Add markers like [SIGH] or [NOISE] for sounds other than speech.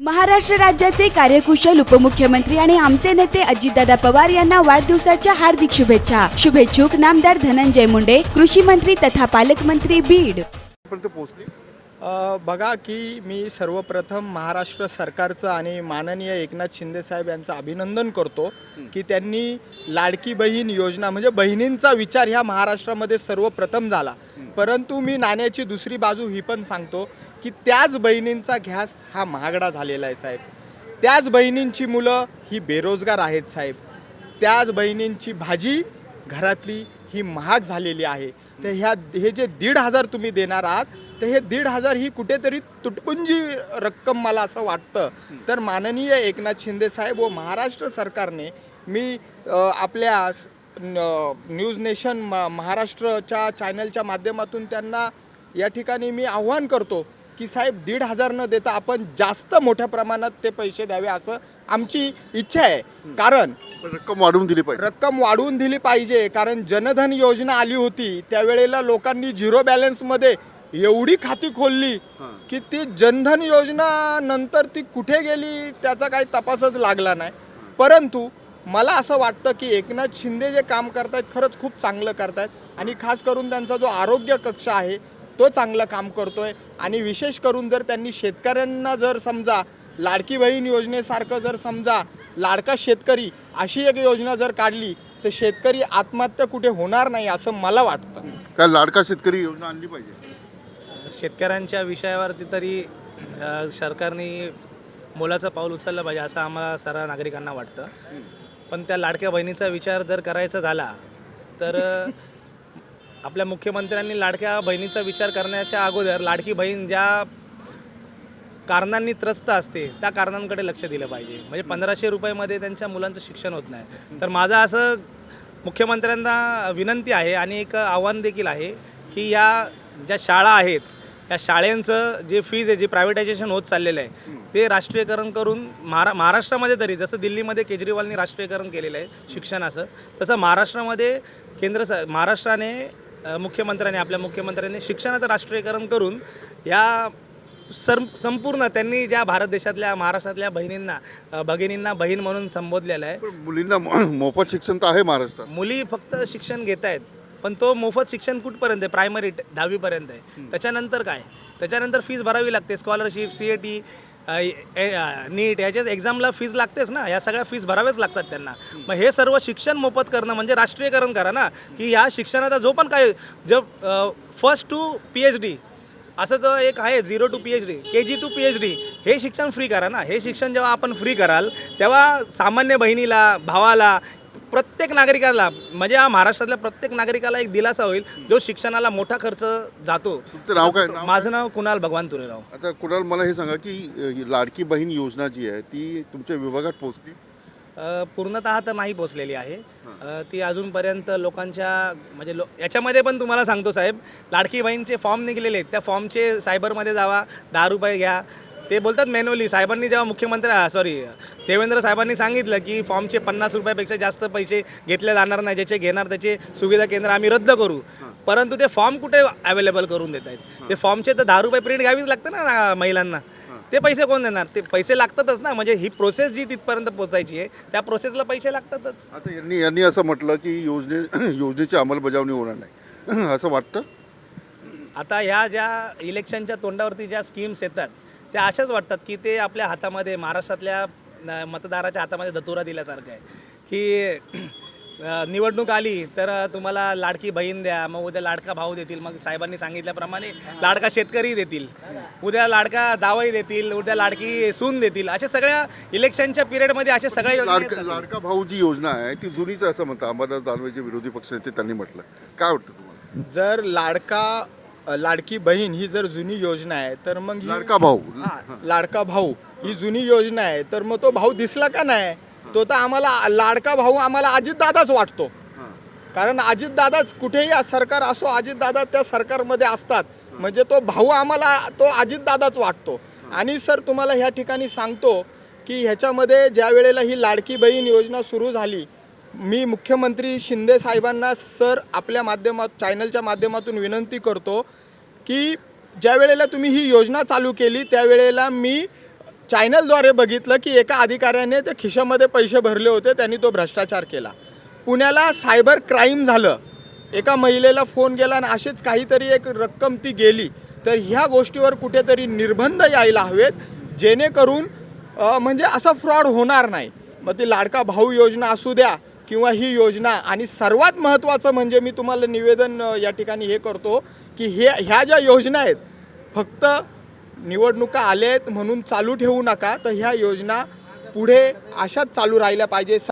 महाराष्ट्र राज्याचे कार्यकुशल उपमुख्यमंत्री आणि आमचे नेते अजितदादा पवार यांना वाढदिवसाच्या हार्दिक शुभेच्छा. शुभेच्छुक नामदार धनंजय मुंडे कृषी मंत्री तथा पालकमंत्री बीड. पोहोचली. बघा की मी सर्वप्रथम महाराष्ट्र सरकारचं आणि माननीय एकनाथ शिंदे साहेब यांचं अभिनंदन करतो की त्यांनी लाडकी बहीण योजना म्हणजे बहिणींचा विचार ह्या महाराष्ट्रामध्ये सर्वप्रथम झाला. परंतु मी नाण्याची दुसरी बाजू ही पण सांगतो. की त्याच बहिणींचा घ्यास हा महागडा झालेला आहे साहेब. त्याच बहिणींची मुलं ही बेरोजगार आहेत साहेब. त्याच बहिणींची भाजी घरातली ही महाग झालेली आहे. तर ह्या हे जे दीड हजार तुम्ही देणार आहात तर हे दीड हजार ही कुठेतरी तुटपुंजी रक्कम मला असं वाटतं. तर माननीय एकनाथ शिंदे साहेब व महाराष्ट्र सरकारने मी आपल्या न- न्यूज नेशन म- महाराष्ट्रच्या चॅनलच्या माध्यमातून त्यांना या ठिकाणी मी आव्हान करतो की साहेब दीड हजार न देता आपण जास्त मोठ्या प्रमाणात ते पैसे द्यावे असं आमची इच्छा आहे. कारण पण रक्कम वाढवून दिली पाहिजे. रक्कम वाढवून दिली पाहिजे. कारण जनधन योजना आली होती त्यावेळेला लोकांनी झिरो बॅलन्समध्ये एवढी खाती खोलली. की ती जनधन योजना नंतर ती कुठे गेली त्याचा काही तपासच लागला नाही. परंतु मला असं वाटतं की एकनाथ शिंदे जे काम करतायत खरंच खूप चांगलं करतायत. आणि खास करून त्यांचा जो आरोग्य कक्ष आहे तो चांगलं काम करतोय. आणि विशेष करून जर त्यांनी शेतकऱ्यांना जर समजा लाडकी बहीण योजनेसारखं जर समजा लाडका शेतकरी अशी एक योजना जर काढली तर शेतकरी आत्महत्या कुठे होणार नाही असं मला वाटतं. काय लाडका शेतकरी योजना आणली पाहिजे? शेतकऱ्यांच्या विषयावरती तरी अ, सरकारने मोलाचं पाऊल उचललं पाहिजे असं आम्हाला सर्व नागरिकांना वाटतं. पण त्या लाडक्या बहिणीचा विचार जर करायचा झाला तर आपल्या मुख्यमंत्र्यांनी लाडक्या बहिणीचा विचार करण्याच्या अगोदर लाडकी बहीण ज्या कारणांनी त्रस्त असते त्या कारणांकडे लक्ष दिलं पाहिजे. म्हणजे पंधराशे रुपयामध्ये त्यांच्या मुलांचं शिक्षण होत नाही. तर माझं असं मुख्यमंत्र्यांना विनंती आहे आणि एक आव्हान देखील आहे की या ज्या शाळा आहेत या शाळेंचं जे फीज आहे जे प्रायव्हेटायझेशन होत चाललेलं आहे ते राष्ट्रीयकरण करून महारा महाराष्ट्रामध्ये तरी जसं दिल्लीमध्ये केजरीवालनी राष्ट्रीयकरण केलेलं आहे शिक्षणाचं तसं महाराष्ट्रामध्ये केंद्र स महाराष्ट्राने मुख्यमंत्र्याने आपल्या मुख्यमंत्र्यांनी शिक्षणाचं राष्ट्रीयकरण करून या सर संपूर्ण त्यांनी ज्या भारत देशातल्या महाराष्ट्रातल्या बहिणींना भगिनींना बहीण म्हणून संबोधलेलं आहे. मुलींना मोफत शिक्षण तर आहे महाराष्ट्रात. मुली फक्त शिक्षण घेत आहेत पण तो मोफत शिक्षण कुठपर्यंत आहे? प्रायमरी दहावीपर्यंत आहे. त्याच्यानंतर काय? त्याच्यानंतर फीज भरावी लागते scholarship C A T NEET याच्याच एक्झामला फीज लागतेच ना. या सगळ्या फीज भराव्याच लागतात त्यांना. मग हे सर्व शिक्षण मोफत करणं म्हणजे राष्ट्रीयकरण करा ना. की ह्या शिक्षणाचा जो पण काय जब first to P H D असं तर एक आहे zero to P H D K G to P H D हे शिक्षण फ्री करा ना. हे शिक्षण जेव्हा आपण फ्री कराल तेव्हा सामान्य बहिणीला भावाला प्रत्येक नागरिकाला म्हणजे या महाराष्ट्रातल्या प्रत्येक नागरिकाला एक दिलासा होईल जो शिक्षणाला मोठा खर्च जातो. तुमचं नाव काय? नाव? माझं नाव कुणाल भगवान तुरेराव. आता कुणाल मला हे सांगा की अ, ही लाडकी बहीण योजना जी आहे ती तुमच्या विभागात पोहोचली? अ, पूर्णतः तर नाही पोचलेली आहे. अ, ती अजूनपर्यंत लोकांच्या म्हणजे लो याच्यामध्ये पण तुम्हाला सांगतो साहेब लाडकी बहीणचे फॉर्म निघलेले आहेत. त्या फॉर्मचे सायबरमध्ये जावा दहा रुपये घ्या ते बोलतात मॅन्युअली साहेबांनी जेव्हा मुख्यमंत्री सॉरी देवेंद्र साहेबांनी सांगितलं की फॉर्मचे पन्नास रुपयापेक्षा जास्त पैसे घेतले जाणार नाही ज्याचे घेणार त्याचे सुविधा केंद्र आम्ही रद्द करू. परंतु ते फॉर्म कुठे अवेलेबल करून देत आहेत? ते फॉर्मचे तर दहा रुपये प्रिंट घ्यावीच लागतं ना महिलांना. ते पैसे कोण देणार? ते पैसे लागतातच ना. म्हणजे ही प्रोसेस जी तिथपर्यंत पोहोचायची आहे त्या प्रोसेसला पैसे लागतातच. आता यांनी यांनी असं म्हटलं की योजने [CLEARS THROAT] योजनेची अंमलबजावणी होणार नाही. [CLEARS THROAT] असं वाटतं? आता ह्या ज्या इलेक्शनच्या तोंडावरती ज्या स्कीम्स येतात त्या अशाच वाटतात की ते आपल्या हातामध्ये महाराष्ट्रातल्या मतदाराच्या हातामध्ये धतुरा दिल्यासारखं आहे. की निवडणूक आली तर तुम्हाला लाडकी बहीण द्या मग उद्या लाडका भाऊ देतील. मग साहेबांनी सांगितल्याप्रमाणे लाडका शेतकरी देतील. उद्या लाडका जावई देतील उद्या लाडकी सून देतील. अशा सगळ्या इलेक्शनच्या पिरियडमध्ये अशा सगळ्या योजना लाडका. लाडका भाऊ जी योजना आहे ती जुनीच असं म्हणतात. अंबादास दानवेचे विरोधी पक्षनेते त्यांनी म्हटलं. काय वाटतं तुम्हाला? जर लाडका लाडकी बहीण ही जर जुनी योजना आहे तर मग ही- लाडका भाऊ. हा, लाडका भाऊ. ही जुनी योजना आहे तर मग तो भाऊ दिसला का नाही? तो तर आम्हाला लाडका भाऊ आम्हाला अजितदादाच वाटतो. कारण अजितदादाच कुठेही सरकार असो अजितदादा त्या सरकारमध्ये असतात. म्हणजे तो भाऊ आम्हाला तो अजितदादाच वाटतो. आणि सर तुम्हाला ह्या ठिकाणी सांगतो की ह्याच्यामध्ये ज्या वेळेला ही लाडकी बहीण योजना सुरू झाली मी मुख्यमंत्री शिंदे साहेबांना सर आपल्या माध्यमात चॅनलच्या माध्यमातून विनंती करतो की ज्या वेळेला तुम्ही ही योजना चालू केली त्यावेळेला मी चॅनलद्वारे बघितलं की एका अधिकाऱ्याने त्या खिशामध्ये पैसे भरले होते त्यांनी तो भ्रष्टाचार केला. पुण्याला सायबर क्राईम झालं. एका महिलेला फोन गेला आणि असेच काहीतरी एक रक्कम ती गेली. तर ह्या गोष्टीवर कुठेतरी निर्बंध यायला हवेत जेणेकरून म्हणजे असा फ्रॉड होणार नाही. मग ती लाडका भाऊ योजना असू द्या किंवा ही योजना. आणि सर्वात महत्त्वाचं म्हणजे मी तुम्हाला निवेदन या ठिकाणी हे करतो की हे ह्या ज्या योजना आहेत फक्त निवडणुका आल्या आहेत म्हणून चालू ठेवू नका तर ह्या योजना पुढे अशाच चालू राहिल्या पाहिजे.